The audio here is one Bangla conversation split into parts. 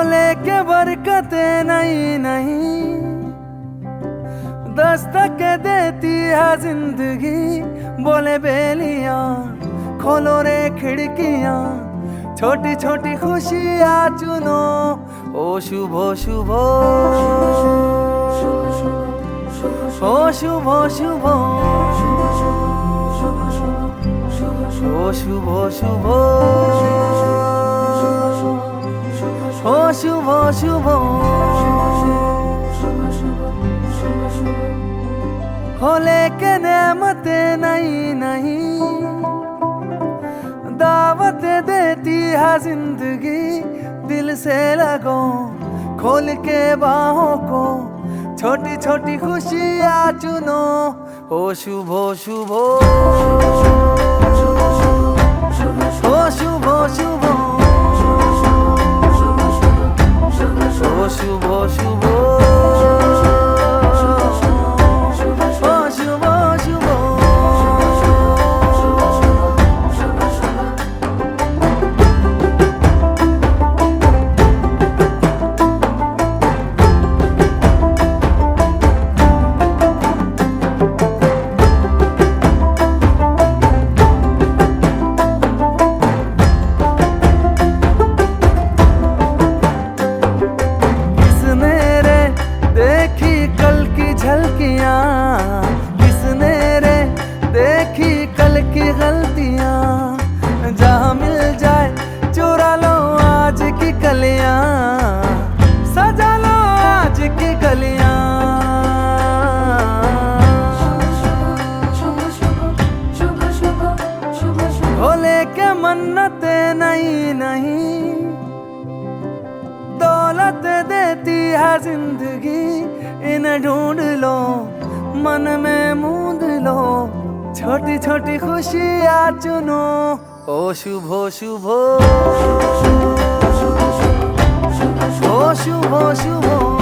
भोले के बरकते नहीं नहीं दस्तक देती है जिंदगी बोले बेलिया खोलो रे खिड़कियाँ छोटी छोटी खुशियां चुनो ओ शुभ शुभ ओ शुभ शुभ ओ शुभ शुभ শুভ শুভ होले के नेमते नहीं नहीं दावत देती है जिंदगी दिल से लगो खोल के बाहों को छोटी छोटी खुशियाँ चुनो ओ शुभ शुभ ও শুভ শুভ ও শুভ শুভ। आज की कलियां सजा लो आज की गलियां भोले के मन्नते नहीं नहीं दौलत देती है जिंदगी इन्हें ढूंढ लो मन में मूंद लो छोटी छोटी खुशियाँ चुनो ओ शुभ शुभ ও শুভ শুভ।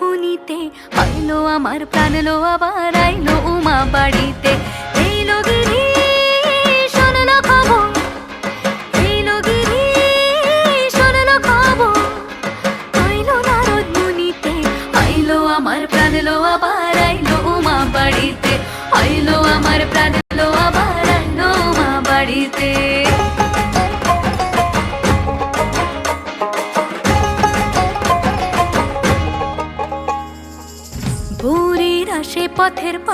মুনিতে আমার প্রাণ লো আবার আইলো উমা বাড়িতে। এই লগেরই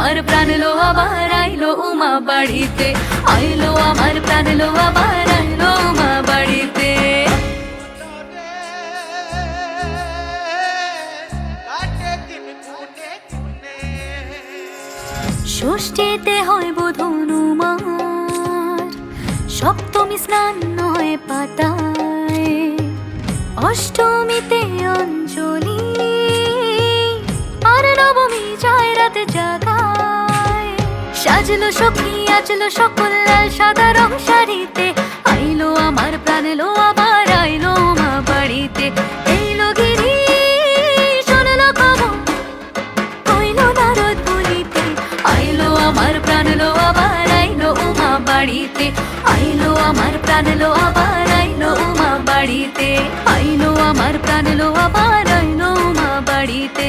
আমার প্রাণ লো আবার আইলো উমা বাড়িতে। আইলো আমার প্রাণ লো আবার আইলো উমা বাড়িতে। ষষ্ঠীতে হয় বোধনুমা স্নান নয় পাতায়। অষ্টমীতে অঞ্জলি, আর নবমী যায় রাতে জাগায় সাজলো সখী আজলো সকল লাল সাদা রং শাড়িতে। আইলো আমার প্রাণ, এলো আবার, আইলো মা বাড়িতে। আইলো আমার প্রাণ লো আবার, আইলো উমা বাড়িতে। আইলো আমার প্রাণলো আবার, আইলো বাড়িতে।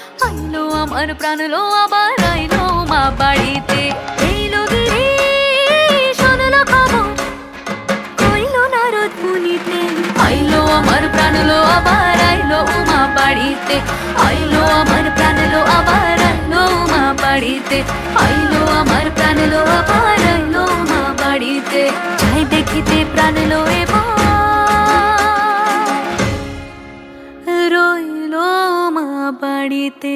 আইলো আমার প্রাণ, লো আবার আইলো মা বাড়িতে। আমার আবার আইলো বাড়িতে। আইলো আমার প্রাণ, লো আবার আইলো উমা বাড়িতে। আইলো বাড়িতে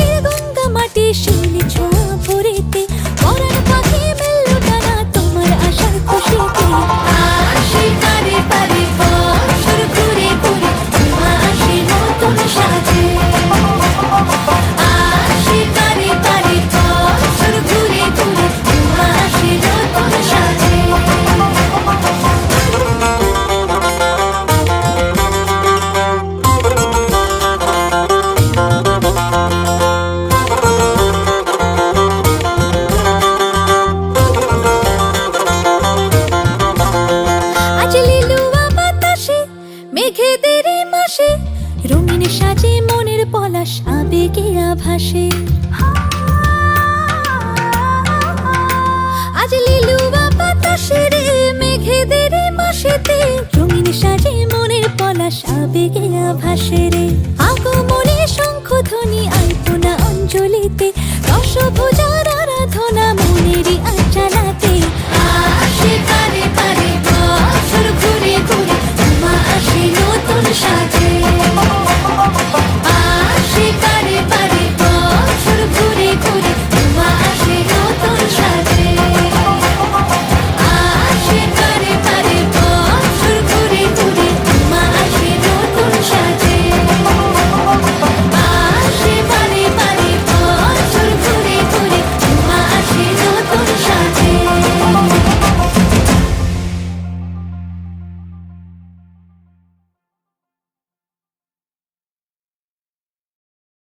সাজে মনের পলাশ আবেগে আভাসে রে। আগমনে শঙ্খ ধ্বনি আলপনা অঞ্জলিতে রসভোজ